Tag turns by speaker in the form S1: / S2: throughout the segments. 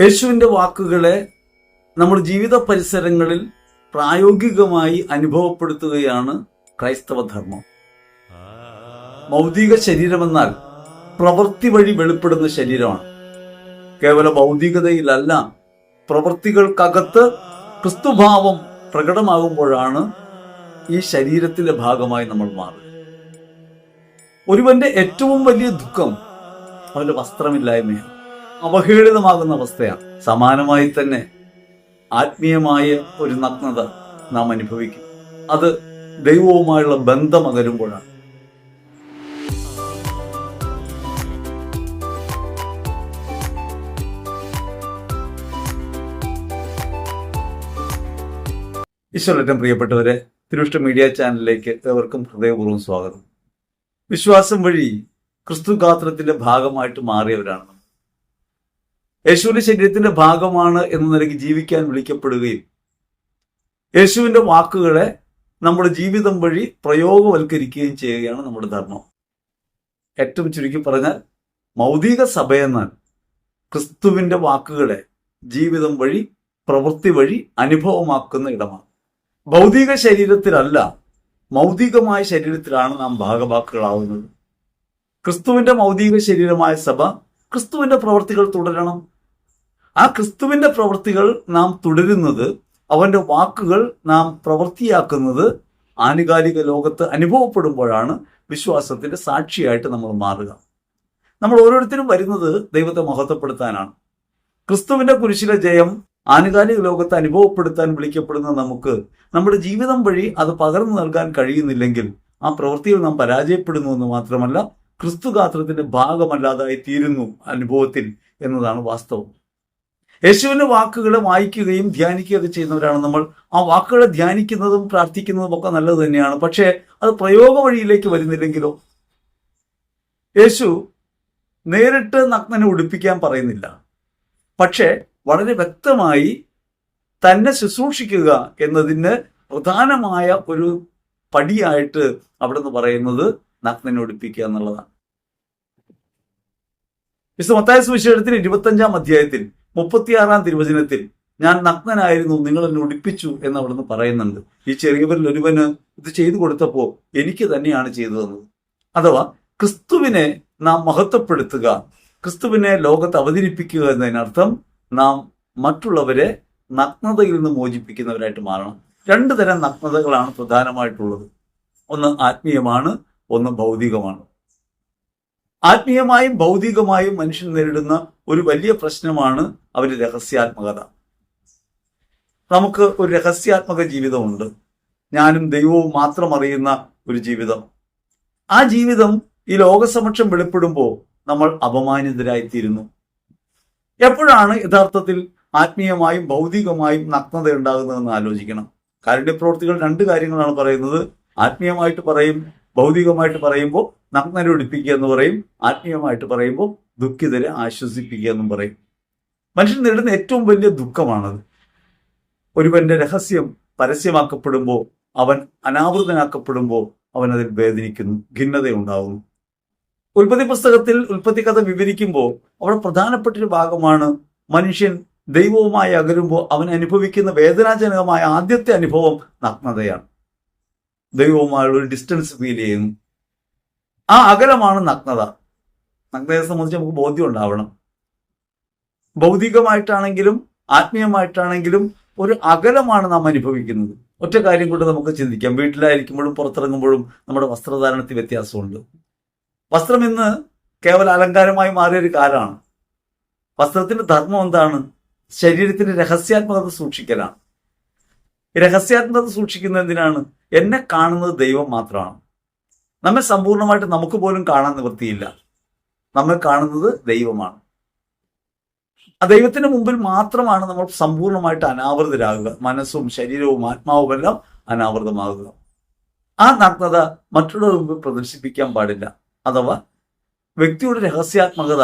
S1: യേശുവിന്റെ വാക്കുകളെ നമ്മൾ ജീവിത പരിസരങ്ങളിൽ പ്രായോഗികമായി അനുഭവപ്പെടുത്തുകയാണ് ക്രൈസ്തവ ധർമ്മം. ഭൗതിക ശരീരമെന്നാൽ പ്രവൃത്തി വഴി വെളിപ്പെടുന്ന ശരീരമാണ്. കേവല ഭൗതികതയിലല്ല പ്രവൃത്തികൾക്കകത്ത് ക്രിസ്തുഭാവം പ്രകടമാകുമ്പോഴാണ് ഈ ശരീരത്തിന്റെ ഭാഗമായി നമ്മൾ മാറുക. ഒരുവന്റെ ഏറ്റവും വലിയ ദുഃഖം അവന്റെ വസ്ത്രമില്ലായ്മയാണ്. അവഹേളിതമാകുന്ന അവസ്ഥയാണ്. സമാനമായി തന്നെ ആത്മീയമായ ഒരു നഗ്നത നാം അനുഭവിക്കും. അത് ദൈവവുമായുള്ള ബന്ധം അകലുമ്പോഴാണ്. ഈശ്വരറ്റം പ്രിയപ്പെട്ടവരെ തിരുവിഷ്ട മീഡിയ ചാനലിലേക്ക് ഏവർക്കും ഹൃദയപൂർവം സ്വാഗതം. വിശ്വാസം വഴി ക്രിസ്തു ഗാത്രത്തിന്റെ ഭാഗമായിട്ട് മാറിയവരാണ്. യേശുവിന്റെ ശരീരത്തിന്റെ ഭാഗമാണ് എന്ന നിലയ്ക്ക് ജീവിക്കാൻ വിളിക്കപ്പെടുകയും യേശുവിന്റെ വാക്കുകളെ നമ്മുടെ ജീവിതം വഴി പ്രയോഗവൽക്കരിക്കുകയും ചെയ്യുകയാണ് നമ്മുടെ ധർമ്മം. ഏറ്റവും ചുരുക്കി പറഞ്ഞാൽ മൗതിക സഭയെന്നാൽ ക്രിസ്തുവിന്റെ വാക്കുകളെ ജീവിതം വഴി പ്രവൃത്തി വഴി അനുഭവമാക്കുന്ന ഇടമാണ്. ഭൗതിക ശരീരത്തിലല്ല മൗതികമായ ശരീരത്തിലാണ് നാം ഭാഗവാക്കുകളാവുന്നത്. ക്രിസ്തുവിന്റെ മൗതിക ശരീരമായ സഭ ക്രിസ്തുവിന്റെ പ്രവൃത്തികൾ തുടരണം. ആ ക്രിസ്തുവിന്റെ പ്രവൃത്തികൾ നാം തുടരുന്നത് അവന്റെ വാക്കുകൾ നാം പ്രവൃത്തിയാക്കുന്നത് ആനുകാലിക ലോകത്ത് അനുഭവപ്പെടുമ്പോഴാണ് വിശ്വാസത്തിന്റെ സാക്ഷിയായിട്ട് നമ്മൾ മാറുക. നമ്മൾ ഓരോരുത്തരും വരുന്നത് ദൈവത്തെ മഹത്വപ്പെടുത്താനാണ്. ക്രിസ്തുവിന്റെ കുരിശിലെ ജയം ആനുകാലിക ലോകത്ത് അനുഭവപ്പെടുത്താൻ വിളിക്കപ്പെടുന്ന നമുക്ക് നമ്മുടെ ജീവിതം വഴി അത് പകർന്നു നൽകാൻ കഴിയുന്നില്ലെങ്കിൽ ആ പ്രവൃത്തിയിൽ നാം പരാജയപ്പെടുന്നു എന്ന് മാത്രമല്ല ക്രിസ്തുഗാത്രത്തിന്റെ ഭാഗമല്ലാതായി തീരുന്നു അനുഭവത്തിൽ എന്നതാണ് വാസ്തവം. യേശുവിന്റെ വാക്കുകൾ വായിക്കുകയും ധ്യാനിക്കുകയൊക്കെ ചെയ്യുന്നവരാണ് നമ്മൾ. ആ വാക്കുകളെ ധ്യാനിക്കുന്നതും പ്രാർത്ഥിക്കുന്നതും ഒക്കെ നല്ലത് തന്നെയാണ്. പക്ഷേ അത് പ്രയോഗ വഴിയിലേക്ക് വരുന്നില്ലെങ്കിലോ? യേശു നേരിട്ട് നഗ്നനെ ഉടുപ്പിക്കാൻ പറയുന്നില്ല. പക്ഷേ വളരെ വ്യക്തമായി തന്നെ ശുശ്രൂഷിക്കുക എന്നതിന് പ്രധാനമായ ഒരു പടിയായിട്ട് അവിടെ നിന്ന് പറയുന്നത് നഗ്നനെ ഉടുപ്പിക്കുക എന്നുള്ളതാണ്. വിശുദ്ധ മത്തായ സുവിശേഷത്തിൽ ഇരുപത്തഞ്ചാം അധ്യായത്തിൽ മുപ്പത്തിയാറാം തിരുവചനത്തിൽ ഞാൻ നഗ്നനായിരുന്നു നിങ്ങൾ എന്നെ ഉടുപ്പിച്ചു എന്ന് അവിടുന്ന് പറയുന്നുണ്ട്. ഈ ചെറിയവരിൽ ഒരുവന് ഇത് ചെയ്തു കൊടുത്തപ്പോൾ എനിക്ക് തന്നെയാണ് ചെയ്തു തന്നത്. അഥവാ ക്രിസ്തുവിനെ നാം മഹത്വപ്പെടുത്തുക ക്രിസ്തുവിനെ ലോകത്ത് അവതരിപ്പിക്കുക എന്നതിനർത്ഥം നാം മറ്റുള്ളവരെ നഗ്നതയിൽ നിന്ന് മോചിപ്പിക്കുന്നവരായിട്ട് മാറണം. രണ്ടു തരം നഗ്നതകളാണ് പ്രധാനമായിട്ടുള്ളത്. ഒന്ന് ആത്മീയമാണ് ഒന്ന് ഭൗതികമാണ്. ആത്മീയമായും ഭൗതികമായും മനുഷ്യൻ നേരിടുന്ന ഒരു വലിയ പ്രശ്നമാണ് അവന്റെ രഹസ്യാത്മകത. നമുക്ക് ഒരു രഹസ്യാത്മക ജീവിതമുണ്ട്. ഞാനും ദൈവവും മാത്രം അറിയുന്ന ഒരു ജീവിതം. ആ ജീവിതം ഈ ലോകസമക്ഷം വെളിപ്പെടുമ്പോൾ നമ്മൾ അപമാനിതരായിത്തീരുന്നു. എപ്പോഴാണ് യഥാർത്ഥത്തിൽ ആത്മീയമായും ഭൗതികമായും നഗ്നത ഉണ്ടാകുന്നതെന്ന് ആലോചിക്കണം കാരുണ്യപ്രവർത്തികൾ രണ്ട് കാര്യങ്ങളാണ് പറയുന്നത്. ആത്മീയമായിട്ട് പറയും ഭൗതികമായിട്ട് പറയുമ്പോൾ നഗ്നരൊടിപ്പിക്കുക എന്ന് പറയും. ആത്മീയമായിട്ട് പറയുമ്പോൾ ദുഃഖിതരെ ആശ്വസിപ്പിക്കുക എന്നും പറയും. മനുഷ്യൻ നേടുന്ന ഏറ്റവും വലിയ ദുഃഖമാണത്. ഒരുവന്റെ രഹസ്യം പരസ്യമാക്കപ്പെടുമ്പോൾ അവൻ അനാവൃതനാക്കപ്പെടുമ്പോൾ അവൻ അതിൽ വേദനിക്കുന്നു ഖിന്നതയുണ്ടാകുന്നു ഉൽപ്പത്തി പുസ്തകത്തിൽ ഉൽപ്പത്തി കഥ വിവരിക്കുമ്പോൾ അവിടെ പ്രധാനപ്പെട്ട ഒരു ഭാഗമാണ് മനുഷ്യൻ ദൈവവുമായി അകരുമ്പോൾ അവൻ അനുഭവിക്കുന്ന വേദനാജനകമായ ആദ്യത്തെ അനുഭവം നഗ്നതയാണ്. ദൈവവുമായുള്ള ഒരു ഡിസ്റ്റൻസ് ഫീൽ ചെയ്യുന്നു. ആ അകലമാണ് നഗ്നത. നഗ്നതയെ സംബന്ധിച്ച് നമുക്ക് ബോധ്യം ഉണ്ടാവണം. ഭൗതികമായിട്ടാണെങ്കിലും ആത്മീയമായിട്ടാണെങ്കിലും ഒരു അകലമാണ് നാം അനുഭവിക്കുന്നത്. ഒറ്റ കാര്യം കൊണ്ട് നമുക്ക് ചിന്തിക്കാം. വീട്ടിലായിരിക്കുമ്പോഴും പുറത്തിറങ്ങുമ്പോഴും നമ്മുടെ വസ്ത്രധാരണത്തിൽ വ്യത്യാസമുണ്ട്. വസ്ത്രം ഇന്ന് കേവല അലങ്കാരമായി മാറിയൊരു കാലമാണ്. വസ്ത്രത്തിന്റെ ധർമ്മം എന്താണ്? ശരീരത്തിന്റെ രഹസ്യാത്മകത സൂക്ഷിക്കലാണ്. രഹസ്യാത്മകത സൂക്ഷിക്കുന്നത് എന്തിനാണ്? എന്നെ കാണുന്നത് ദൈവം മാത്രമാണ്. നമ്മെ സമ്പൂർണമായിട്ട് നമുക്ക് പോലും കാണാൻ നിവൃത്തിയില്ല. നമ്മെ കാണുന്നത് ദൈവമാണ്. ആ ദൈവത്തിന് മുമ്പിൽ മാത്രമാണ് നമ്മൾ സമ്പൂർണമായിട്ട് അനാവൃതരാകുക. മനസ്സും ശരീരവും ആത്മാവും എല്ലാം അനാവൃതമാകുക. ആ നഗ്നത മറ്റുള്ളവർ മുമ്പിൽ പ്രദർശിപ്പിക്കാൻ പാടില്ല. അഥവാ വ്യക്തിയുടെ രഹസ്യാത്മകത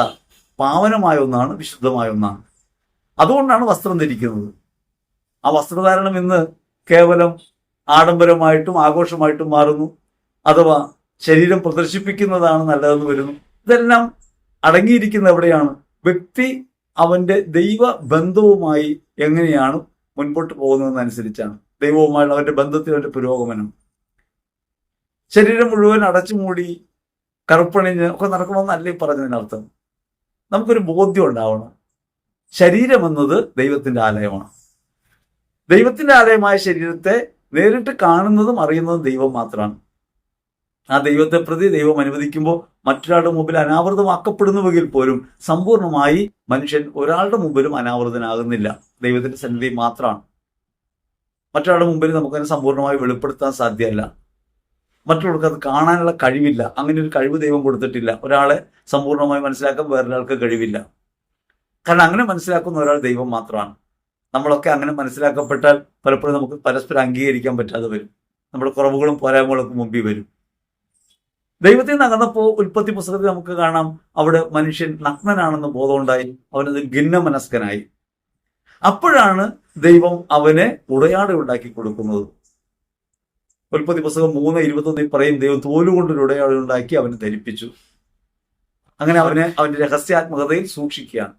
S1: പാവനമായ ഒന്നാണ് വിശുദ്ധമായ ഒന്നാണ്. അതുകൊണ്ടാണ് വസ്ത്രം ധരിക്കുന്നത്. ആ വസ്ത്രധാരണം ഇന്ന് കേവലം ആഡംബരമായിട്ടും ആഘോഷമായിട്ടും മാറുന്നു. അഥവാ ശരീരം പ്രദർശിപ്പിക്കുന്നതാണ് നല്ലതെന്ന് വരുന്നു. ഇതെല്ലാം അടങ്ങിയിരിക്കുന്ന എവിടെയാണ് വ്യക്തി അവന്റെ ദൈവ ബന്ധവുമായി എങ്ങനെയാണ് മുൻപോട്ട് പോകുന്നതെന്നനുസരിച്ചാണ് ദൈവവുമായുള്ള അവന്റെ ബന്ധത്തിലെ പുരോഗമനം. ശരീരം മുഴുവൻ അടച്ചുമൂടി കറുപ്പണിഞ്ഞ് ഒക്കെ നടക്കണമെന്നല്ലേ പറഞ്ഞതിനർത്ഥം? നമുക്കൊരു ബോധ്യം ഉണ്ടാവണം. ശരീരം എന്നത് ദൈവത്തിന്റെ ആലയമാണ്. ദൈവത്തിന്റെ ആലയമായ ശരീരത്തെ നേരിട്ട് കാണുന്നതും അറിയുന്നതും ദൈവം മാത്രമാണ്. ആ ദൈവത്തെ പ്രതി ദൈവം അനുവദിക്കുമ്പോൾ മറ്റൊരാളുടെ മുമ്പിൽ അനാവൃതമാക്കപ്പെടുന്നുവെങ്കിൽ പോലും സമ്പൂർണമായി മനുഷ്യൻ ഒരാളുടെ മുമ്പിലും അനാവൃതനാകുന്നില്ല. ദൈവത്തിന്റെ സന്നിധി മാത്രമാണ്. മറ്റൊരാളുടെ മുമ്പിൽ നമുക്കതിനെ സമ്പൂർണമായി വെളിപ്പെടുത്താൻ സാധ്യമല്ല. മറ്റുള്ളവർക്ക് അത് കാണാനുള്ള കഴിവില്ല. അങ്ങനെ ഒരു കഴിവ് ദൈവം കൊടുത്തിട്ടില്ല. ഒരാളെ സമ്പൂർണമായി മനസ്സിലാക്കാൻ വേറൊരാൾക്ക് കഴിവില്ല. കാരണം അങ്ങനെ മനസ്സിലാക്കുന്ന ഒരാൾ ദൈവം മാത്രമാണ്. നമ്മളൊക്കെ അങ്ങനെ മനസ്സിലാക്കപ്പെട്ടാൽ പലപ്പോഴും നമുക്ക് പരസ്പരം അംഗീകരിക്കാൻ പറ്റാതെ വരും. നമ്മുടെ കുറവുകളും പോരായ്മകളൊക്കെ മുമ്പിൽ വരും. ദൈവത്തിൽ നിന്ന് അകന്നപ്പോൾ ഉൽപ്പത്തി പുസ്തകത്തിൽ നമുക്ക് കാണാം അവിടെ മനുഷ്യൻ നഗ്നനാണെന്ന് ബോധമുണ്ടായി അവനത് ഭിന്നമനസ്കനായി അപ്പോഴാണ് ദൈവം അവനെ ഉടയാട ഉണ്ടാക്കി കൊടുക്കുന്നത്. ഉൽപ്പത്തി പുസ്തകം മൂന്ന് ഇരുപത്തൊന്നിൽ പറയും ദൈവം തോലുകൊണ്ടൊരു ഉടയാട ഉണ്ടാക്കി അവനെ ധരിപ്പിച്ചു. അങ്ങനെ അവനെ അവന്റെ രഹസ്യാത്മകതയിൽ സൂക്ഷിക്കുകയാണ്.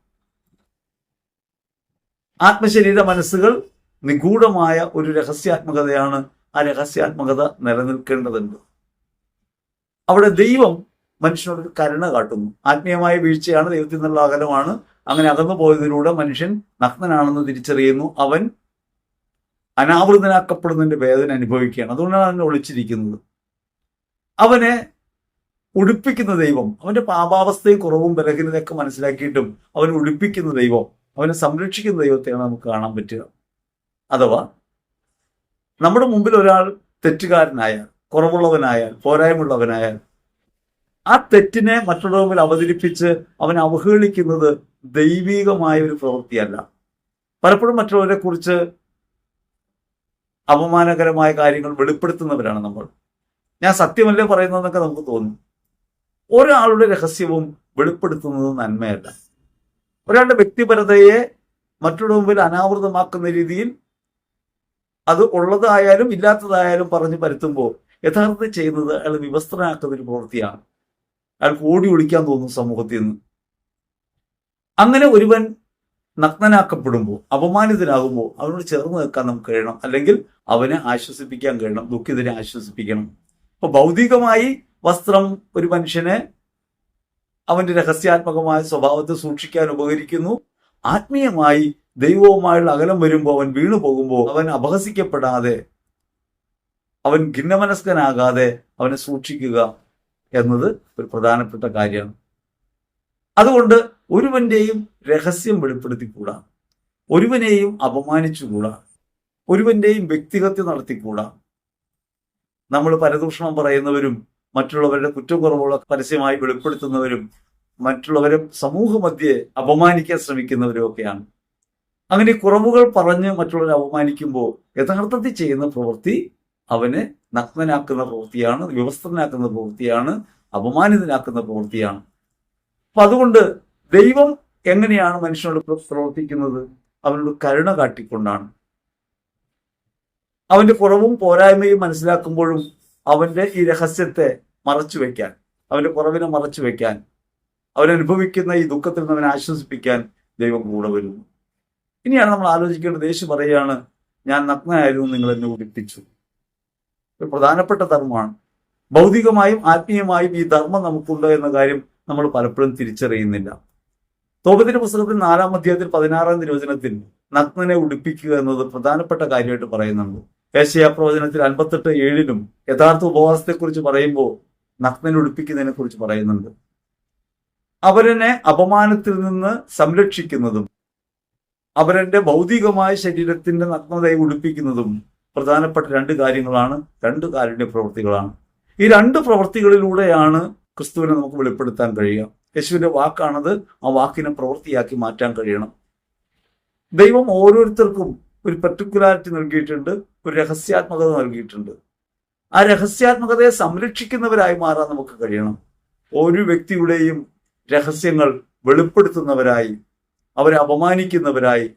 S1: ആത്മശരീര മനസ്സുകൾ നിഗൂഢമായ ഒരു രഹസ്യാത്മകതയാണ് ആ രഹസ്യാത്മകത നിലനിൽക്കേണ്ടതുണ്ട്. അവിടെ ദൈവം മനുഷ്യനോട് കരുണ കാട്ടുന്നു. ആത്മീയമായ വീഴ്ചയാണ് ദൈവത്തിൽ നിന്നുള്ള അകലമാണ്. അങ്ങനെ അകന്നു പോയതിലൂടെ മനുഷ്യൻ നഗ്നനാണെന്ന് തിരിച്ചറിയുന്നു. അവൻ അനാവൃതനാക്കപ്പെടുന്നതിന്റെ വേദന അനുഭവിക്കുകയാണ്. അതുകൊണ്ടാണ് അവനെ ഒളിച്ചിരിക്കുന്നത്. അവനെ ഉടുപ്പിക്കുന്ന ദൈവം അവന്റെ പാപാവസ്ഥയും കുറവും ബലഹീനതയൊക്കെ മനസ്സിലാക്കിയിട്ടും അവനെ ഉടുപ്പിക്കുന്ന ദൈവം അവനെ സംരക്ഷിക്കുന്ന ദൈവത്തെയാണ് നമുക്ക് കാണാൻ പറ്റുക. അഥവാ നമ്മുടെ മുമ്പിൽ ഒരാൾ തെറ്റുകാരനായാൽ കുറവുള്ളവനായാൽ പോരായ്മയുള്ളവനായാൽ ആ തെറ്റിനെ മറ്റുള്ളവർ മുമ്പിൽ അവതരിപ്പിച്ച് അവൻ അവഹേളിക്കുന്നത് ദൈവികമായ ഒരു പ്രവൃത്തിയല്ല. പലപ്പോഴും മറ്റുള്ളവരെ കുറിച്ച് അപമാനകരമായ കാര്യങ്ങൾ വെളിപ്പെടുത്തുന്നവരാണ് നമ്മൾ. ഞാൻ സത്യമല്ലേ പറയുന്നതെന്നൊക്കെ നമുക്ക് തോന്നും. ഒരാളുടെ രഹസ്യവും വെളിപ്പെടുത്തുന്നത് നന്മയല്ല. ഒരാളുടെ വ്യക്തിപരതയെ മറ്റുള്ള മുമ്പിൽ അനാവൃതമാക്കുന്ന രീതിയിൽ അത് ഉള്ളതായാലും ഇല്ലാത്തതായാലും പറഞ്ഞ് പരത്തുമ്പോൾ യഥാർത്ഥത്തിൽ ചെയ്യുന്നത് അയാൾ വിവസ്ത്രനാക്കുന്ന ഒരു പ്രവൃത്തിയാണ്. അയാൾക്ക് ഓടി ഒളിക്കാൻ തോന്നും സമൂഹത്തിൽ നിന്ന്. അങ്ങനെ ഒരുവൻ നഗ്നനാക്കപ്പെടുമ്പോൾ അപമാനിതനാകുമ്പോൾ അവനോട് ചേർന്ന് നിൽക്കാൻ നമുക്ക് കഴിയണം. അല്ലെങ്കിൽ അവനെ ആശ്വസിപ്പിക്കാൻ കഴിയണം. ദുഃഖിതനെ ആശ്വസിപ്പിക്കണം. അപ്പൊ ഭൗതികമായി വസ്ത്രം ഒരു മനുഷ്യനെ അവന്റെ രഹസ്യാത്മകമായ സ്വഭാവത്തെ സൂക്ഷിക്കാൻ ഉപകരിക്കുന്നു. ആത്മീയമായി ദൈവവുമായുള്ള അകലം വരുമ്പോൾ അവൻ വീണു പോകുമ്പോൾ അവൻ അപഹസിക്കപ്പെടാതെ അവൻ ഭിന്നമനസ്കനാകാതെ അവനെ സൂക്ഷിക്കുക എന്നത് ഒരു പ്രധാനപ്പെട്ട കാര്യമാണ്. അതുകൊണ്ട് ഒരുവന്റെയും രഹസ്യം വെളിപ്പെടുത്തിക്കൂടാ. ഒരുവനെയും അപമാനിച്ചുകൂടാ. ഒരുവന്റെയും വ്യക്തിഹത്യ നടത്തിക്കൂടാ. നമ്മൾ പരദൂഷണം പറയുന്നവരും മറ്റുള്ളവരുടെ കുറ്റക്കുറവുകൾ പരസ്യമായി വെളിപ്പെടുത്തുന്നവരും മറ്റുള്ളവരെ സമൂഹ മധ്യേ അപമാനിക്കാൻ ശ്രമിക്കുന്നവരും ഒക്കെയാണ്. അങ്ങനെ കുറവുകൾ പറഞ്ഞ് മറ്റുള്ളവരെ അപമാനിക്കുമ്പോൾ യഥാർത്ഥത്തിൽ ചെയ്യുന്ന പ്രവൃത്തി അവനെ നഗ്നനാക്കുന്ന പ്രവൃത്തിയാണ് വ്യവസ്ഥനാക്കുന്ന പ്രവൃത്തിയാണ് അപമാനിതനാക്കുന്ന പ്രവൃത്തിയാണ്. അപ്പൊ അതുകൊണ്ട് ദൈവം എങ്ങനെയാണ് മനുഷ്യനോട് പ്ര- പ്രവർത്തിക്കുന്നത്? അവനോട് കരുണ കാട്ടിക്കൊണ്ടാണ്. അവന്റെ കുറവും പോരായ്മയും മനസ്സിലാക്കുമ്പോഴും അവന്റെ ഈ രഹസ്യത്തെ മറച്ചു വെക്കാൻ അവന്റെ കുറവിനെ മറച്ചു വെക്കാൻ അവൻ അനുഭവിക്കുന്ന ഈ ദുഃഖത്തിൽ നിന്ന് അവനെ ആശ്വസിപ്പിക്കാൻ ദൈവം കൂടെ വരുന്നു. ഇനിയാണ് നമ്മൾ ആലോചിക്കേണ്ടത്. യേശു പറയുകയാണ് ഞാൻ നഗ്നനായിരുന്നു നിങ്ങൾ എന്നെ ഉടിപ്പിച്ചു ഒരു പ്രധാനപ്പെട്ട ധർമ്മമാണ്. ഭൗതികമായും ആത്മീയമായും ഈ ധർമ്മം നമുക്കുണ്ട് എന്ന കാര്യം നമ്മൾ പലപ്പോഴും തിരിച്ചറിയുന്നില്ല. തോപത്തിന്റെ പുസ്തകത്തിൽ നാലാം അധ്യായത്തിൽ പതിനാറാം തിരുവചനത്തിൽ നഗ്നനെ ഉടുപ്പിക്കുക എന്നത് പ്രധാനപ്പെട്ട കാര്യമായിട്ട് പറയുന്നുണ്ട്. ഏഷ്യാ പ്രവചനത്തിൽ അൻപത്തെട്ട് ഏഴിലും യഥാർത്ഥ ഉപവാസത്തെക്കുറിച്ച് പറയുമ്പോൾ നഗ്നനെ ഉടുപ്പിക്കുന്നതിനെ കുറിച്ച് പറയുന്നുണ്ട്. അവരനെ അപമാനത്തിൽ നിന്ന് സംരക്ഷിക്കുന്നതും അവരന്റെ ഭൗതികമായ ശരീരത്തിന്റെ നഗ്നതയെ ഉടുപ്പിക്കുന്നതും പ്രധാനപ്പെട്ട രണ്ട് കാര്യങ്ങളാണ് രണ്ട് കാരുണ്യ പ്രവൃത്തികളാണ്. ഈ രണ്ട് പ്രവൃത്തികളിലൂടെയാണ് ക്രിസ്തുവിനെ നമുക്ക് വെളിപ്പെടുത്താൻ കഴിയുക. യേശുവിന്റെ വാക്കാണത് ആ വാക്കിനെ പ്രവൃത്തിയാക്കി മാറ്റാൻ കഴിയണം. ദൈവം ഓരോരുത്തർക്കും ഒരു പെർട്ടിക്കുലാരിറ്റി നൽകിയിട്ടുണ്ട് ഒരു രഹസ്യാത്മകത നൽകിയിട്ടുണ്ട്. ആ രഹസ്യാത്മകതയെ സംരക്ഷിക്കുന്നവരായി മാറാൻ നമുക്ക് കഴിയണം. ഓരോ വ്യക്തിയുടെയും രഹസ്യങ്ങൾ വെളിപ്പെടുത്തുന്നവരായി അവരെ അപമാനിക്കുന്നവരായി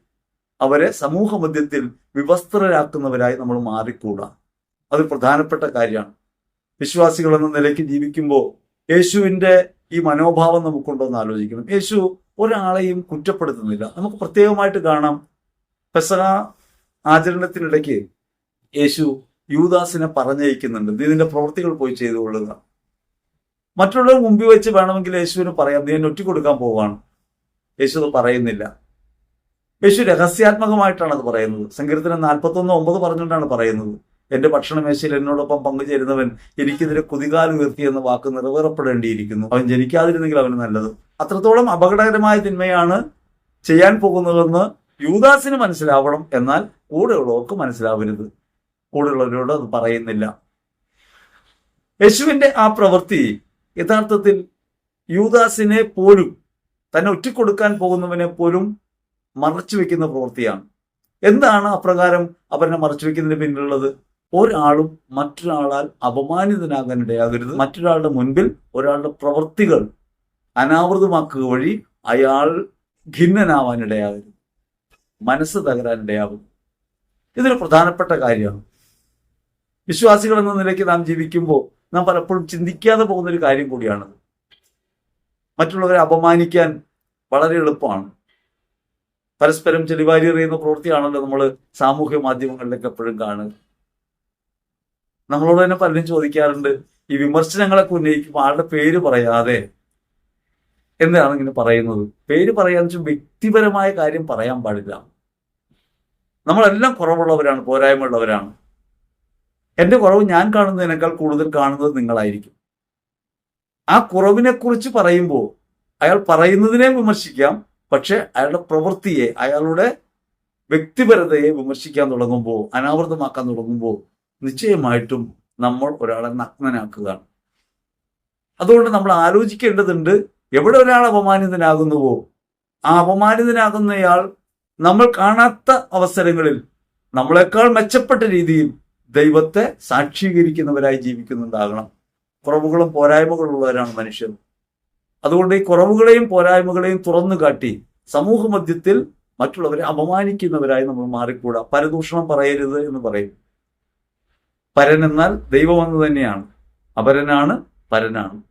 S1: അവരെ സമൂഹ മധ്യത്തിൽ വിവസ്ത്രരാക്കുന്നവരായി നമ്മൾ മാറിക്കൂടാ. അത് പ്രധാനപ്പെട്ട കാര്യമാണ്. വിശ്വാസികൾ എന്ന നിലയ്ക്ക് ജീവിക്കുമ്പോൾ യേശുവിന്റെ ഈ മനോഭാവം നമുക്കുണ്ടോ എന്ന് ആലോചിക്കണം. യേശു ഒരാളെയും കുറ്റപ്പെടുത്തുന്നില്ല. നമുക്ക് പ്രത്യേകമായിട്ട് കാണാം. പെസഹ ആചരണത്തിനിടയ്ക്ക് യേശു യൂദാസിനെ പറഞ്ഞയക്കുന്നുണ്ട്. നീ നിന്റെ പ്രവൃത്തികൾ പോയി ചെയ്തുകൊള്ളുക. മറ്റുള്ളവർ മുമ്പിൽ വെച്ച് വേണമെങ്കിൽ യേശുവിന് പറയാം. നീ എന്നെ കൊടുക്കാൻ പോവാണ്. യേശു പറയുന്നില്ല. യേശു രഹസ്യാത്മകമായിട്ടാണ് അത് പറയുന്നത്. സങ്കീർത്തനം നാൽപ്പത്തൊന്ന് ഒമ്പത് പറഞ്ഞുകൊണ്ടാണ് പറയുന്നത്. എന്റെ ഭക്ഷണമേശയിൽ എന്നോടൊപ്പം പങ്കുചേരുന്നവൻ എനിക്കെതിരെ കുതികാൽ ഉയർത്തി എന്ന വാക്ക് നിറവേറപ്പെടേണ്ടിയിരിക്കുന്നു. അവൻ ജനിക്കാതിരുന്നെങ്കിൽ അവന് നല്ലത്. അത്രത്തോളം അപകടകരമായ തിന്മയാണ് ചെയ്യാൻ പോകുന്നതെന്ന് യൂദാസിന് മനസ്സിലാവണം. എന്നാൽ കൂടെയുള്ളവർക്ക് മനസ്സിലാവരുത്. കൂടെയുള്ളവരോട് അത് പറയുന്നില്ല. യേശുവിന്റെ ആ പ്രവൃത്തി യഥാർത്ഥത്തിൽ യൂദാസിനെ പോലും തന്നെ ഒറ്റിക്കൊടുക്കാൻ പോകുന്നവനെ പോലും മറച്ചു വെക്കുന്ന പ്രവൃത്തിയാണ്. എന്താണ് അപ്രകാരം അവനെ മറച്ചു വെക്കുന്നതിന് പിന്നിലുള്ളത്? ഒരാളും മറ്റൊരാളാൽ അപമാനിതനാകാൻ ഇടയാകരുത് മറ്റൊരാളുടെ മുൻപിൽ ഒരാളുടെ പ്രവൃത്തികൾ അനാവൃതമാക്കുക വഴി അയാൾ ഖിന്നനാവാൻ ഇടയാകരുത് മനസ്സ് തകരാൻ ഇടയാകും ഇതൊരു പ്രധാനപ്പെട്ട കാര്യമാണ്. വിശ്വാസികൾ എന്ന നിലയ്ക്ക് നാം ജീവിക്കുമ്പോൾ നാം പലപ്പോഴും ചിന്തിക്കാതെ പോകുന്ന ഒരു കാര്യം കൂടിയാണത്. മറ്റുള്ളവരെ അപമാനിക്കാൻ വളരെ എളുപ്പമാണ്. പരസ്പരം ചെളിവാരി എറിയുന്ന പ്രവൃത്തിയാണല്ലോ നമ്മൾ സാമൂഹ്യ മാധ്യമങ്ങളിലൊക്കെ എപ്പോഴും കാണുക. നമ്മളോട് തന്നെ പലരും ചോദിക്കാറുണ്ട് ഈ വിമർശനങ്ങളൊക്കെ ഉന്നയിക്കുമ്പോൾ ആളുടെ പേര് പറയാതെ? എന്താണ് ഇങ്ങനെ പറയുന്നത്. പേര് പറയാന്ന് വെച്ചാൽ വ്യക്തിപരമായ കാര്യം പറയാൻ പാടില്ല. നമ്മളെല്ലാം കുറവുള്ളവരാണ് പോരായ്മയുള്ളവരാണ്. എന്റെ കുറവ് ഞാൻ കാണുന്നതിനേക്കാൾ കൂടുതൽ കാണുന്നത് നിങ്ങളായിരിക്കും. ആ കുറവിനെ കുറിച്ച് പറയുമ്പോൾ അയാൾ പറയുന്നതിനെ വിമർശിക്കാം പക്ഷെ അയാളുടെ പ്രവൃത്തിയെ അയാളുടെ വ്യക്തിപരതയെ വിമർശിക്കാൻ തുടങ്ങുമ്പോൾ അനാവൃതമാക്കാൻ തുടങ്ങുമ്പോൾ നിശ്ചയമായിട്ടും നമ്മൾ ഒരാളെ നഗ്നനാക്കുകയാണ്. അതുകൊണ്ട് നമ്മൾ ആലോചിക്കേണ്ടതുണ്ട് എവിടെ ഒരാൾ അപമാനിതനാകുന്നുവോ? ആ അപമാനിതനാകുന്നയാൾ നമ്മൾ കാണാത്ത അവസരങ്ങളിൽ നമ്മളെക്കാൾ മെച്ചപ്പെട്ട രീതിയിൽ ദൈവത്തെ സാക്ഷീകരിക്കുന്നവരായി ജീവിക്കുന്നുണ്ടാകണം. കുറവുകളും പോരായ്മകളുള്ളവരാണ് മനുഷ്യർ. അതുകൊണ്ട് ഈ കുറവുകളെയും പോരായ്മകളെയും തുറന്നു കാട്ടി സമൂഹ മധ്യത്തിൽ മറ്റുള്ളവരെ അപമാനിക്കുന്നവരായി നമ്മൾ മാറിക്കൂടാ. പരദൂഷണം പറയരുത് എന്ന് പറയും. പരൻ എന്നാൽ ദൈവമെന്ന് തന്നെയാണ്. അപരനാണ് പരനാണ്.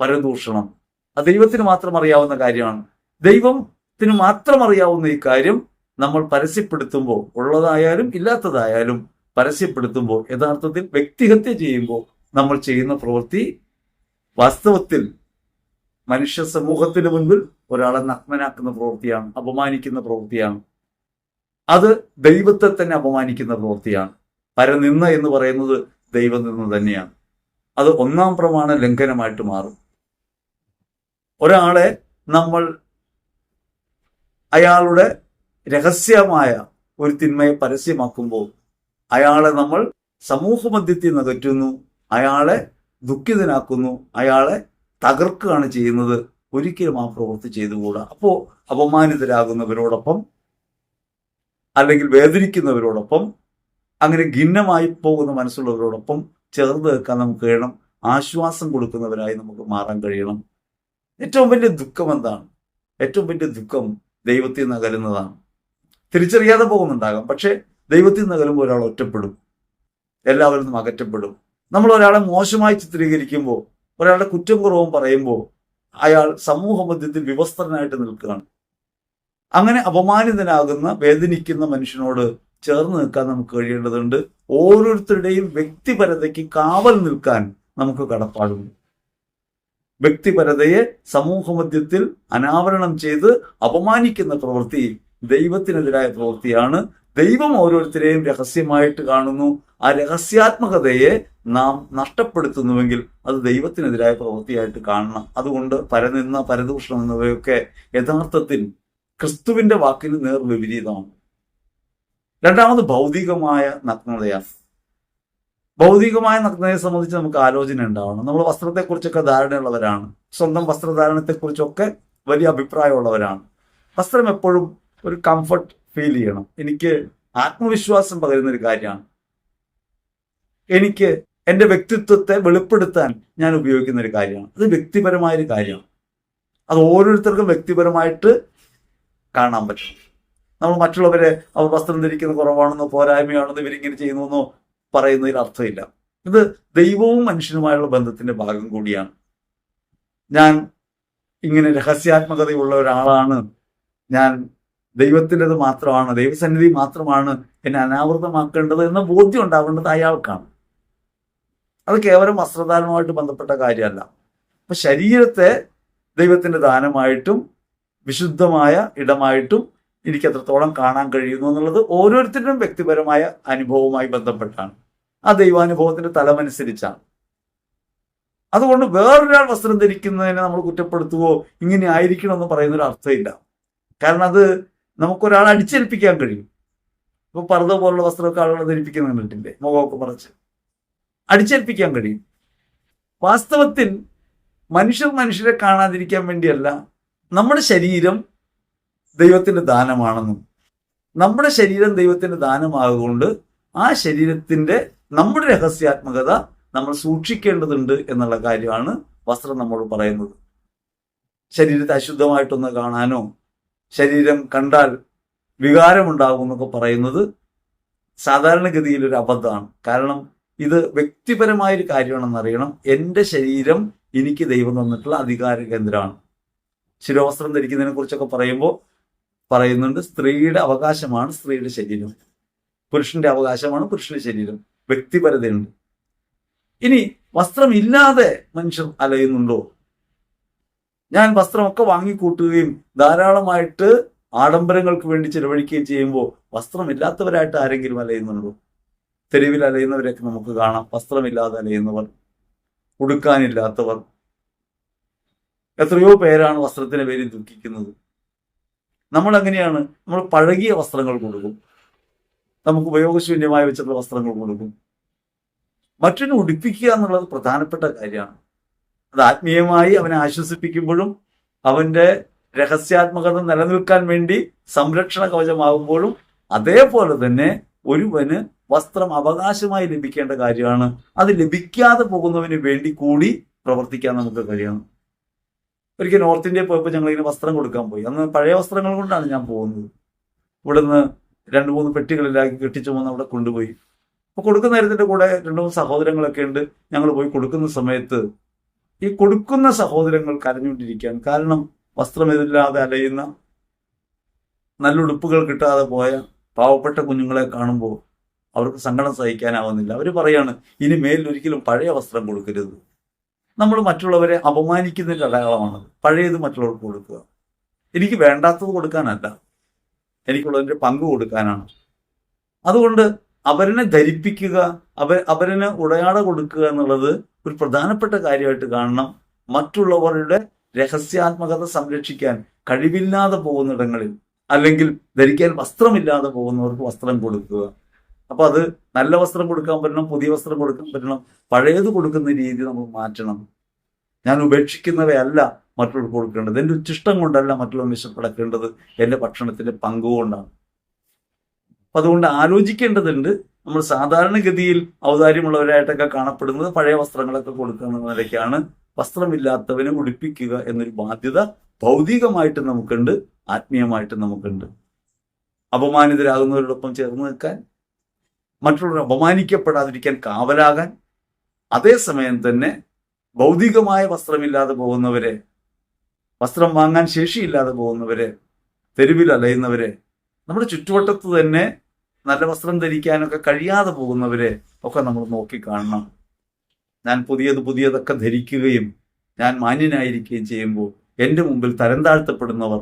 S1: പരദൂഷണം. ആ ദൈവത്തിന് മാത്രം അറിയാവുന്ന കാര്യമാണ്. ദൈവത്തിന് മാത്രം അറിയാവുന്ന ഈ കാര്യം നമ്മൾ പരസ്യപ്പെടുത്തുമ്പോൾ ഉള്ളതായാലും ഇല്ലാത്തതായാലും പരസ്യപ്പെടുത്തുമ്പോൾ യഥാർത്ഥത്തിൽ വ്യക്തിഹത്യ ചെയ്യുമ്പോൾ നമ്മൾ ചെയ്യുന്ന പ്രവൃത്തി വാസ്തവത്തിൽ മനുഷ്യ സമൂഹത്തിന് മുൻപിൽ ഒരാളെ നഗ്നനാക്കുന്ന പ്രവൃത്തിയാണ് അപമാനിക്കുന്ന പ്രവൃത്തിയാണ്. അത് ദൈവത്തെ തന്നെ അപമാനിക്കുന്ന പ്രവൃത്തിയാണ്. പരനിന്ന എന്ന് പറയുന്നത് ദൈവം നിന്ന് തന്നെയാണ്. അത് ഒന്നാം പ്രമാണ ലംഘനമായിട്ട് മാറും. ഒരാളെ നമ്മൾ അയാളുടെ രഹസ്യമായ ഒരു തിന്മയെ പരസ്യമാക്കുമ്പോൾ അയാളെ നമ്മൾ സമൂഹമധ്യത്തിൽ നിന്ന് അകറ്റുന്നു അയാളെ ദുഃഖിതനാക്കുന്നു അയാളെ തകർക്കുകയാണ് ചെയ്യുന്നത്. ഒരിക്കലും ആ പ്രവൃത്തി ചെയ്തുകൂടാ. അപ്പോൾ അപമാനിതരാകുന്നവരോടൊപ്പം അല്ലെങ്കിൽ വേദനിക്കുന്നവരോടൊപ്പം അങ്ങനെ ഭിന്നമായി പോകുന്ന മനസ്സുള്ളവരോടൊപ്പം ചേർന്ന് നിൽക്കാൻ നമുക്ക് കഴിയണം. ആശ്വാസം കൊടുക്കുന്നവരായി നമുക്ക് മാറാൻ കഴിയണം. ഏറ്റവും വലിയ ദുഃഖം എന്താണ്? ഏറ്റവും വലിയ ദുഃഖം ദൈവത്തിൽ നിന്ന് അകലുന്നതാണ്. തിരിച്ചറിയാതെ പോകുന്നുണ്ടാകാം. പക്ഷേ ദൈവത്തിൽ നിന്ന് അകലുമ്പോൾ ഒരാൾ ഒറ്റപ്പെടും. എല്ലാവരും അകറ്റപ്പെടും. നമ്മൾ ഒരാളെ മോശമായി ചിത്രീകരിക്കുമ്പോൾ ഒരാളുടെ കുറ്റം കുറവും പറയുമ്പോൾ അയാൾ സമൂഹ മധ്യത്തിൽ വിവസ്ത്രനായിട്ട് നിൽക്കുകയാണ്. അങ്ങനെ അപമാനിതനാകുന്ന വേദനിക്കുന്ന മനുഷ്യനോട് ചേർന്ന് നിൽക്കാൻ നമുക്ക് കഴിയേണ്ടതുണ്ട്. ഓരോരുത്തരുടെയും വ്യക്തിപരതയ്ക്ക് കാവൽ നിൽക്കാൻ നമുക്ക് കടപ്പാടുണ്ട്. വ്യക്തിപരതയെ സമൂഹ മധ്യത്തിൽ അനാവരണം ചെയ്ത് അപമാനിക്കുന്ന പ്രവൃത്തി ദൈവത്തിനെതിരായ പ്രവൃത്തിയാണ്. ദൈവം ഓരോരുത്തരെയും രഹസ്യമായിട്ട് കാണുന്നു. ആ രഹസ്യാത്മകതയെ നാം നഷ്ടപ്പെടുത്തുന്നുവെങ്കിൽ അത് ദൈവത്തിനെതിരായ പ്രവൃത്തിയായിട്ട് കാണണം. അതുകൊണ്ട് പരനിന്ന പരദൂഷണം എന്നിവയൊക്കെ യഥാർത്ഥത്തിൽ ക്രിസ്തുവിന്റെ വാക്കിന് നേർ വിപരീതമാണ്. രണ്ടാമത് ഭൗതികമായ നഗ്നതയാണ്. ഭൗതികമായ നഗ്നതയെ സംബന്ധിച്ച് നമുക്ക് ആലോചന ഉണ്ടാവണം. നമ്മൾ വസ്ത്രത്തെക്കുറിച്ചൊക്കെ ധാരണയുള്ളവരാണ്. സ്വന്തം വസ്ത്രധാരണത്തെക്കുറിച്ചൊക്കെ വലിയ അഭിപ്രായമുള്ളവരാണ്. വസ്ത്രം എപ്പോഴും ഒരു കംഫർട്ട് ഫീൽ ചെയ്യണം. എനിക്ക് ആത്മവിശ്വാസം പകരുന്ന ഒരു കാര്യമാണ്. എനിക്ക് എന്റെ വ്യക്തിത്വത്തെ വെളിപ്പെടുത്താൻ ഞാൻ ഉപയോഗിക്കുന്ന ഒരു കാര്യമാണ്. അത് വ്യക്തിപരമായ ഒരു കാര്യമാണ്. അത് ഓരോരുത്തർക്കും വ്യക്തിപരമായിട്ട് കാണാൻ പറ്റും. നമ്മൾ മറ്റുള്ളവരെ അവർ വസ്ത്രം ധരിക്കുന്ന കുറവാണെന്നോ പോരായ്മയാണെന്നോ ഇവരിങ്ങനെ ചെയ്യുന്നതെന്നോ പറയുന്നതിൽ അർത്ഥമില്ല. ഇത് ദൈവവും മനുഷ്യനുമായുള്ള ബന്ധത്തിന്റെ ഭാഗം കൂടിയാണ്. ഞാൻ ഇങ്ങനെ രഹസ്യാത്മകതയുള്ള ഒരാളാണ്. ഞാൻ ദൈവത്തിന്റെത് മാത്രമാണ് ദൈവസന്നിധി മാത്രമാണ് എന്നെ അനാവൃതമാക്കേണ്ടത് എന്ന ബോധ്യം ഉണ്ടാവേണ്ടത് അയാൾക്കാണ്. അത് കേവലം വസ്ത്രദാനവുമായിട്ട് ബന്ധപ്പെട്ട കാര്യമല്ല. അപ്പൊ ശരീരത്തെ ദൈവത്തിന്റെ ദാനമായിട്ടും വിശുദ്ധമായ ഇടമായിട്ടും എനിക്ക് എത്രത്തോളം കാണാൻ കഴിയുന്നു എന്നുള്ളത് ഓരോരുത്തരുടെയും വ്യക്തിപരമായ അനുഭവവുമായി ബന്ധപ്പെട്ടാണ്. ആ ദൈവാനുഭവത്തിന്റെ തലമനുസരിച്ചാണ്. അതുകൊണ്ട് വേറൊരാൾ വസ്ത്രം ധരിക്കുന്നതിനെ നമ്മൾ കുറ്റപ്പെടുത്തുവോ ഇങ്ങനെ ആയിരിക്കണം എന്ന് പറയുന്നൊരു അർത്ഥമില്ല കാരണം അത് നമുക്കൊരാളെ അടിച്ചേൽപ്പിക്കാൻ കഴിയും. ഇപ്പൊ പർദ്ദ പോലുള്ള വസ്ത്രമൊക്കെ ആളുകൾ ധരിപ്പിക്കുന്ന കണ്ടിട്ടില്ലേ? മുഖമൊക്കെ മറച്ച്. അടിച്ചേൽപ്പിക്കാൻ കഴിയും. വാസ്തവത്തിൽ മനുഷ്യർ മനുഷ്യരെ കാണാതിരിക്കാൻ വേണ്ടിയല്ല നമ്മുടെ ശരീരം ദൈവത്തിന്റെ ദാനമാണെന്നും നമ്മുടെ ശരീരം ദൈവത്തിന്റെ ദാനമാകൊണ്ട് ആ ശരീരത്തിന്റെ നമ്മുടെ രഹസ്യാത്മകത നമ്മൾ സൂക്ഷിക്കേണ്ടതുണ്ട് എന്നുള്ള കാര്യമാണ് വസ്ത്രം നമ്മോട് പറയുന്നത്. ശരീരത്തെ അശുദ്ധമായിട്ടൊന്ന് കാണാനോ ശരീരം കണ്ടാൽ വികാരമുണ്ടാകും എന്നൊക്കെ പറയുന്നത് സാധാരണഗതിയിൽ ഒരു അബദ്ധമാണ്. കാരണം ഇത് വ്യക്തിപരമായ ഒരു കാര്യമാണെന്ന് അറിയണം. എന്റെ ശരീരം എനിക്ക് ദൈവം തന്നിട്ടുള്ള അധികാര കേന്ദ്രമാണ്. ശിരോവസ്ത്രം ധരിക്കുന്നതിനെ കുറിച്ചൊക്കെ പറയുമ്പോൾ പറയുന്നുണ്ട് സ്ത്രീയുടെ അവകാശമാണ് സ്ത്രീയുടെ ശരീരം. പുരുഷന്റെ അവകാശമാണ് പുരുഷന്റെ ശരീരം. വ്യക്തിപരതയുണ്ട്. ഇനി വസ്ത്രമില്ലാതെ മനുഷ്യർ അലയുന്നുണ്ടോ? ഞാൻ വസ്ത്രമൊക്കെ വാങ്ങിക്കൂട്ടുകയും ധാരാളമായിട്ട് ആഡംബരങ്ങൾക്ക് വേണ്ടി ചിലവഴിക്കുകയും ചെയ്യുമ്പോൾ വസ്ത്രമില്ലാത്തവരായിട്ട് ആരെങ്കിലും അലയുന്നുണ്ടോ? തെരുവിൽ അലയുന്നവരെയൊക്കെ നമുക്ക് കാണാം. വസ്ത്രമില്ലാതെ അലയുന്നവർ ഉടുക്കാനില്ലാത്തവർ. എത്രയോ പേരാണ് വസ്ത്രത്തിന് പേരിൽ ദുഃഖിക്കുന്നത്. നമ്മൾ എങ്ങനെയാണ് നമ്മൾ പഴകിയ വസ്ത്രങ്ങൾ കൊടുക്കും. നമുക്ക് ഉപയോഗശൂന്യമായി വെച്ചിട്ടുള്ള വസ്ത്രങ്ങൾ കൊടുക്കും. മറ്റൊന്ന് ഉടുപ്പിക്കുക എന്നുള്ളത് പ്രധാനപ്പെട്ട കാര്യമാണ്. അത് ആത്മീയമായി അവനെ ആശ്വസിപ്പിക്കുമ്പോഴും അവന്റെ രഹസ്യാത്മകത നിലനിൽക്കാൻ വേണ്ടി സംരക്ഷണ കവചമാകുമ്പോഴും അതേപോലെ തന്നെ ഒരുവന് വസ്ത്രം അവകാശമായി ലഭിക്കേണ്ട കാര്യമാണ്. അത് ലഭിക്കാതെ പോകുന്നവന് വേണ്ടി കൂടി പ്രവർത്തിക്കാൻ നമുക്ക് കഴിയണം. ഒരിക്കൽ നോർത്ത് ഇന്ത്യ പോയപ്പോൾ ഞങ്ങൾ ഇങ്ങനെ വസ്ത്രം കൊടുക്കാൻ പോയി. അന്ന് പഴയ വസ്ത്രങ്ങൾ കൊണ്ടാണ് ഞാൻ പോകുന്നത്. ഇവിടുന്ന് രണ്ട് മൂന്ന് പെട്ടികളിലാക്കി കെട്ടിച്ചു പോകുന്ന അവിടെ കൊണ്ടുപോയി. അപ്പൊ കൊടുക്കുന്ന നേരത്തിന്റെ കൂടെ രണ്ടു മൂന്ന് സഹോദരങ്ങളൊക്കെ ഉണ്ട്. ഞങ്ങൾ പോയി കൊടുക്കുന്ന സമയത്ത് ഈ കൊടുക്കുന്ന സഹോദരങ്ങൾ കരഞ്ഞുകൊണ്ടിരിക്കാൻ കാരണം വസ്ത്രമെതിരില്ലാതെ അലയുന്ന നല്ല ഉടുപ്പുകൾ കിട്ടാതെ പോയ പാവപ്പെട്ട കുഞ്ഞുങ്ങളെ കാണുമ്പോൾ അവർക്ക് സങ്കടം സഹിക്കാനാവുന്നില്ല. അവർ പറയാണ് ഇനി മേലിൽ ഒരിക്കലും പഴയ വസ്ത്രം കൊടുക്കരുത്. നമ്മൾ മറ്റുള്ളവരെ അപമാനിക്കുന്നതിന്റെ അടയാളമാണ് പഴയത് മറ്റുള്ളവർക്ക് കൊടുക്കുക. എനിക്ക് വേണ്ടാത്തത് കൊടുക്കാനല്ല. എനിക്കുള്ളതിന്റെ പങ്ക് കൊടുക്കാനാണ്. അതുകൊണ്ട് അവരനെ ധരിപ്പിക്കുക അവ അവരന് ഉടയാട കൊടുക്കുക എന്നുള്ളത് ഒരു പ്രധാനപ്പെട്ട കാര്യമായിട്ട് കാണണം മറ്റുള്ളവരുടെ രഹസ്യാത്മകത സംരക്ഷിക്കാൻ കഴിവില്ലാതെ പോകുന്നിടങ്ങളിൽ അല്ലെങ്കിൽ ധരിക്കാൻ വസ്ത്രമില്ലാതെ പോകുന്നവർക്ക് വസ്ത്രം കൊടുക്കുക. അപ്പൊ അത് നല്ല വസ്ത്രം കൊടുക്കാൻ പറ്റണം പുതിയ വസ്ത്രം കൊടുക്കാൻ പറ്റണം പഴയത് കൊടുക്കുന്ന രീതി നമ്മൾ മാറ്റണം. ഞാൻ ഉപേക്ഷിക്കുന്നവയല്ല മറ്റുള്ളവർക്ക് കൊടുക്കേണ്ടത്. എന്റെ ഉച്ചിഷ്ടം കൊണ്ടല്ല മറ്റുള്ളവർ വിശപ്പെടക്കേണ്ടത്. എന്റെ ഭക്ഷണത്തിന്റെ പങ്കുകൊണ്ടാണ് അപ്പൊ അതുകൊണ്ട് ആലോചിക്കേണ്ടതുണ്ട് നമ്മൾ സാധാരണഗതിയിൽ ഔദാര്യമുള്ളവരായിട്ടൊക്കെ കാണപ്പെടുന്നത് പഴയ വസ്ത്രങ്ങളൊക്കെ കൊടുക്കുക എന്ന നിലയ്ക്കാണ്. വസ്ത്രമില്ലാത്തവനെ ഉടുപ്പിക്കുക എന്നൊരു ബാധ്യത ഭൗതികമായിട്ട് നമുക്കുണ്ട് ആത്മീയമായിട്ട് നമുക്കുണ്ട്. അപമാനിതരാകുന്നവരോടൊപ്പം ചേർന്ന് നിൽക്കാൻ മറ്റുള്ളവർ അപമാനിക്കപ്പെടാതിരിക്കാൻ കാവലാകാൻ അതേസമയം തന്നെ ഭൗതികമായ വസ്ത്രമില്ലാതെ പോകുന്നവരെ വസ്ത്രം വാങ്ങാൻ ശേഷിയില്ലാതെ പോകുന്നവരെ തെരുവിൽ അലയുന്നവരെ നമ്മുടെ ചുറ്റുവട്ടത്ത് തന്നെ നല്ല വസ്ത്രം ധരിക്കാനൊക്കെ കഴിയാതെ പോകുന്നവരെ ഒക്കെ നമ്മൾ നോക്കിക്കാണണം ഞാൻ പുതിയത് പുതിയതൊക്കെ ധരിക്കുകയും ഞാൻ മാന്യനായിരിക്കുകയും ചെയ്യുമ്പോൾ എന്റെ മുമ്പിൽ തരം താഴ്ത്തപ്പെടുന്നവർ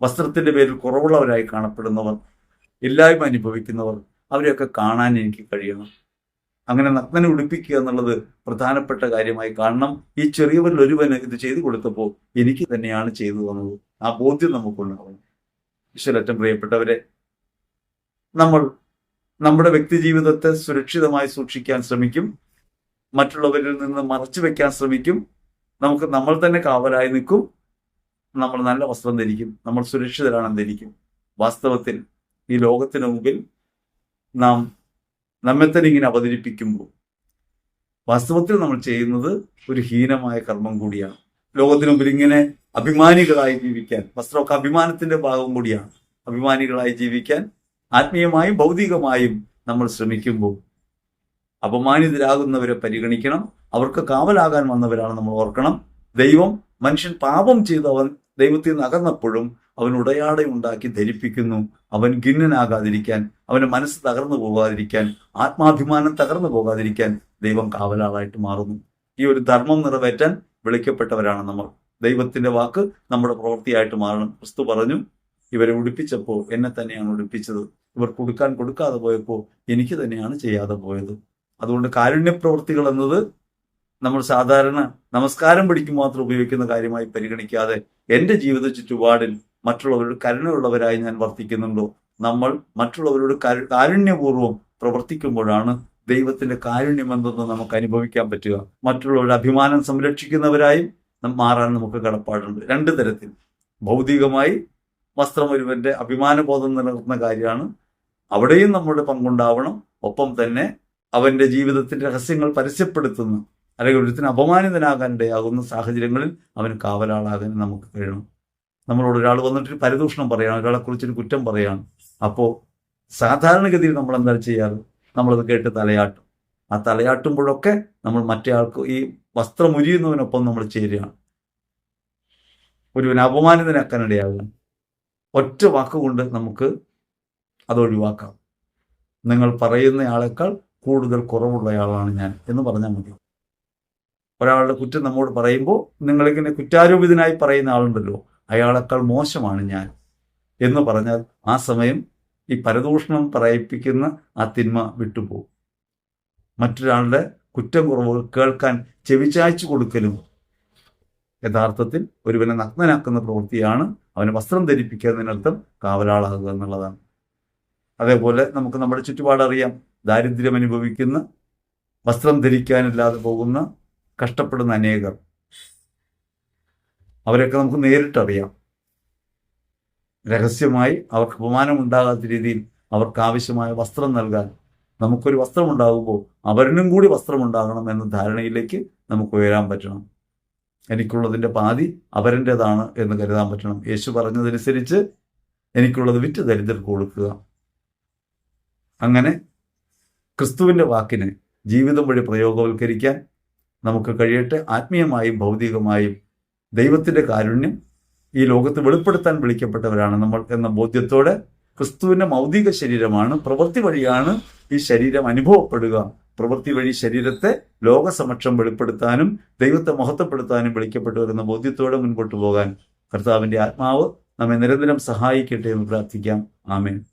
S1: വസ്ത്രത്തിന്റെ പേരിൽ കുറവുള്ളവരായി കാണപ്പെടുന്നവർ ഇല്ലായ്മ അനുഭവിക്കുന്നവർ അവരെയൊക്കെ കാണാൻ എനിക്ക് കഴിയണം. അങ്ങനെ നഗ്നനെ ഉടുപ്പിക്കുക എന്നുള്ളത് പ്രധാനപ്പെട്ട കാര്യമായി കാണണം. ഈ ചെറിയവരിൽ ഒരുവന് ഇത് ചെയ്തു കൊടുത്തപ്പോൾ എനിക്ക് തന്നെയാണ് ചെയ്തു തന്നത്. ആ ബോധ്യം നമുക്കുണ്ടാവണം. ഈശ്വരറ്റം പ്രിയപ്പെട്ടവരെ നമ്മൾ നമ്മുടെ വ്യക്തി ജീവിതത്തെ സുരക്ഷിതമായി സൂക്ഷിക്കാൻ ശ്രമിക്കും. മറ്റുള്ളവരിൽ നിന്ന് മറച്ചു വെക്കാൻ ശ്രമിക്കും. നമുക്ക് നമ്മൾ തന്നെ കാവലായി നിൽക്കും. നമ്മൾ നല്ല വസ്ത്രം ധരിക്കും. നമ്മൾ സുരക്ഷിതരാണെന്ന് ധരിക്കും വാസ്തവത്തിൽ ഈ ലോകത്തിന് മുമ്പിൽ നാം നമ്മെ തന്നെ ഇങ്ങനെ അവതരിപ്പിക്കുമ്പോൾ വാസ്തവത്തിൽ നമ്മൾ ചെയ്യുന്നത് ഒരു ഹീനമായ കർമ്മം കൂടിയാണ്. ലോകത്തിന് മുമ്പിൽ ഇങ്ങനെ അഭിമാനികളായി ജീവിക്കാൻ വസ്ത്രമൊക്കെ അഭിമാനത്തിന്റെ ഭാഗം കൂടിയാണ്. അഭിമാനികളായി ജീവിക്കാൻ ആത്മീയമായും ഭൗതികമായും നമ്മൾ ശ്രമിക്കുമ്പോൾ അപമാനിതരാകുന്നവരെ പരിഗണിക്കണം. അവർക്ക് കാവലാകാൻ വന്നവരാണ് നമ്മൾ ഓർക്കണം. ദൈവം മനുഷ്യൻ പാപം ചെയ്ത് അവൻ ദൈവത്തിൽ നിന്ന് അകന്നപ്പോഴും അവൻ ഉടയാടെ ഉണ്ടാക്കി ധരിപ്പിക്കുന്നു. അവൻ ഖിന്നനാകാതിരിക്കാൻ അവന്റെ മനസ്സ് തകർന്നു പോകാതിരിക്കാൻ ആത്മാഭിമാനം തകർന്നു പോകാതിരിക്കാൻ ദൈവം കാവലാളായിട്ട് മാറുന്നു. ഈ ഒരു ധർമ്മം നിറവേറ്റാൻ വിളിക്കപ്പെട്ടവരാണ് നമ്മൾ. ദൈവത്തിന്റെ വാക്ക് നമ്മുടെ പ്രവൃത്തിയായിട്ട് മാറണം. ക്രിസ്തു പറഞ്ഞു ഇവരെ ഉടുപ്പിച്ചപ്പോൾ എന്നെ തന്നെയാണ് ഉടുപ്പിച്ചത്. ഇവർ കൊടുക്കാൻ കൊടുക്കാതെ പോയപ്പോൾ എനിക്ക് തന്നെയാണ് ചെയ്യാതെ പോയത്. അതുകൊണ്ട് കാരുണ്യ പ്രവൃത്തികൾ എന്നത് നമ്മൾ സാധാരണ നമസ്കാരം പിടിക്കും മാത്രം ഉപയോഗിക്കുന്ന കാര്യമായി പരിഗണിക്കാതെ എന്റെ ജീവിത ചുറ്റുപാടിൽ മറ്റുള്ളവരോട് കരുണയുള്ളവരായി ഞാൻ വർത്തിക്കുന്നുണ്ടോ? നമ്മൾ മറ്റുള്ളവരോട് കരു- കാരുണ്യപൂർവം പ്രവർത്തിക്കുമ്പോഴാണ് ദൈവത്തിന്റെ കാരുണ്യം എന്തെന്ന് നമുക്ക് അനുഭവിക്കാൻ പറ്റുക. മറ്റുള്ളവരുടെ അഭിമാനം സംരക്ഷിക്കുന്നവരായും മാറാൻ നമുക്ക് കടപ്പാടുണ്ട്. രണ്ട് തരത്തിൽ. ഭൗതികമായി വസ്ത്രം ഒരുവന്റെ അഭിമാനബോധം നിലനിർത്തുന്ന കാര്യമാണ് അവിടെയും നമ്മുടെ പങ്കുണ്ടാവണം. ഒപ്പം തന്നെ അവന്റെ ജീവിതത്തിന്റെ രഹസ്യങ്ങൾ പരസ്യപ്പെടുത്തുന്ന അല്ലെങ്കിൽ ഒരുത്തിന് അപമാനിതനാകാനിടയാകുന്ന സാഹചര്യങ്ങളിൽ അവൻ കാവലാളാകാൻ നമുക്ക് കഴിയണം. നമ്മളോട് ഒരാൾ വന്നിട്ട് പരിദൂഷണം പറയാണ് ഒരാളെക്കുറിച്ചൊരു കുറ്റം പറയാണ്. അപ്പോൾ സാധാരണഗതിയിൽ നമ്മൾ എന്താ ചെയ്യാറ്? നമ്മളത് കേട്ട് തലയാട്ടും. ആ തലയാട്ടുമ്പോഴൊക്കെ നമ്മൾ മറ്റേ ആൾക്ക് ഈ വസ്ത്രം ഉരിയുന്നവനൊപ്പം നമ്മൾ ചേരുകയാണ്. ഒരുവൻ അപമാനിതനാക്കാനിടയാകും. ഒറ്റ വാക്കുകൊണ്ട് നമുക്ക് അത് ഒഴിവാക്കാം നിങ്ങൾ പറയുന്നയാളേക്കാൾ കൂടുതൽ കുറവുള്ളയാളാണ് ഞാൻ എന്ന് പറഞ്ഞാൽ മതി. ഒരാളുടെ കുറ്റം നമ്മോട് പറയുമ്പോൾ നിങ്ങളിങ്ങനെ കുറ്റാരോപിതനായി പറയുന്ന ആളുണ്ടല്ലോ അയാളെക്കാൾ മോശമാണ് ഞാൻ എന്ന് പറഞ്ഞാൽ ആ സമയം ഈ പരദൂഷണം പറയിപ്പിക്കുന്ന ആ തിന്മ വിട്ടുപോകും. മറ്റൊരാളുടെ കുറ്റം കുറവ് കേൾക്കാൻ ചെവിചായ്ച്ചു കൊടുക്കലും യഥാർത്ഥത്തിൽ ഒരുവനെ നഗ്നനാക്കുന്ന പ്രവൃത്തിയാണ് അവന് വസ്ത്രം ധരിപ്പിക്കുക എന്നതിനർത്ഥം കാവലാളാകുക എന്നുള്ളതാണ്. അതേപോലെ നമുക്ക് നമ്മുടെ ചുറ്റുപാടറിയാം ദാരിദ്ര്യം അനുഭവിക്കുന്ന വസ്ത്രം ധരിക്കാനില്ലാതെ പോകുന്ന കഷ്ടപ്പെടുന്ന അനേകർ. അവരൊക്കെ നമുക്ക് നേരിട്ടറിയാം. രഹസ്യമായി അവർക്ക് അപമാനം ഉണ്ടാകാത്ത രീതിയിൽ അവർക്ക് ആവശ്യമായ വസ്ത്രം നൽകാൻ നമുക്കൊരു വസ്ത്രം ഉണ്ടാകുമ്പോൾ അവരിനും കൂടി വസ്ത്രം ഉണ്ടാകണം എന്ന ധാരണയിലേക്ക് നമുക്ക് ഉയരാൻ പറ്റണം. എനിക്കുള്ളതിന്റെ പാതി അവരന്റെതാണ് എന്ന് കരുതാൻ പറ്റണം. യേശു പറഞ്ഞതനുസരിച്ച് എനിക്കുള്ളത് വിറ്റ് ദരിദ്രർക്ക് കൊടുക്കുക. അങ്ങനെ ക്രിസ്തുവിന്റെ വാക്കിനെ ജീവിതം വഴി പ്രയോഗവൽക്കരിക്കാൻ നമുക്ക് കഴിയട്ടെ. ആത്മീയമായും ഭൗതികമായും ദൈവത്തിന്റെ കാരുണ്യം ഈ ലോകത്ത് വെളിപ്പെടുത്താൻ വിളിക്കപ്പെട്ടവരാണ് നമ്മൾ എന്ന ബോധ്യത്തോടെ ക്രിസ്തുവിന്റെ മൗതിക ശരീരമാണ്. പ്രവൃത്തി വഴിയാണ് ഈ ശരീരം അനുഭവപ്പെടുക. പ്രവൃത്തി വഴി ശരീരത്തെ ലോകസമക്ഷം വെളിപ്പെടുത്താനും ദൈവത്തെ മഹത്വപ്പെടുത്താനും വിളിക്കപ്പെട്ടവർ എന്ന ബോധ്യത്തോടെ മുൻപോട്ട് പോകാൻ കർത്താവിന്റെ ആത്മാവ് നമ്മെ നിരന്തരം സഹായിക്കട്ടെ എന്ന് പ്രാർത്ഥിക്കാം. ആമേൻ.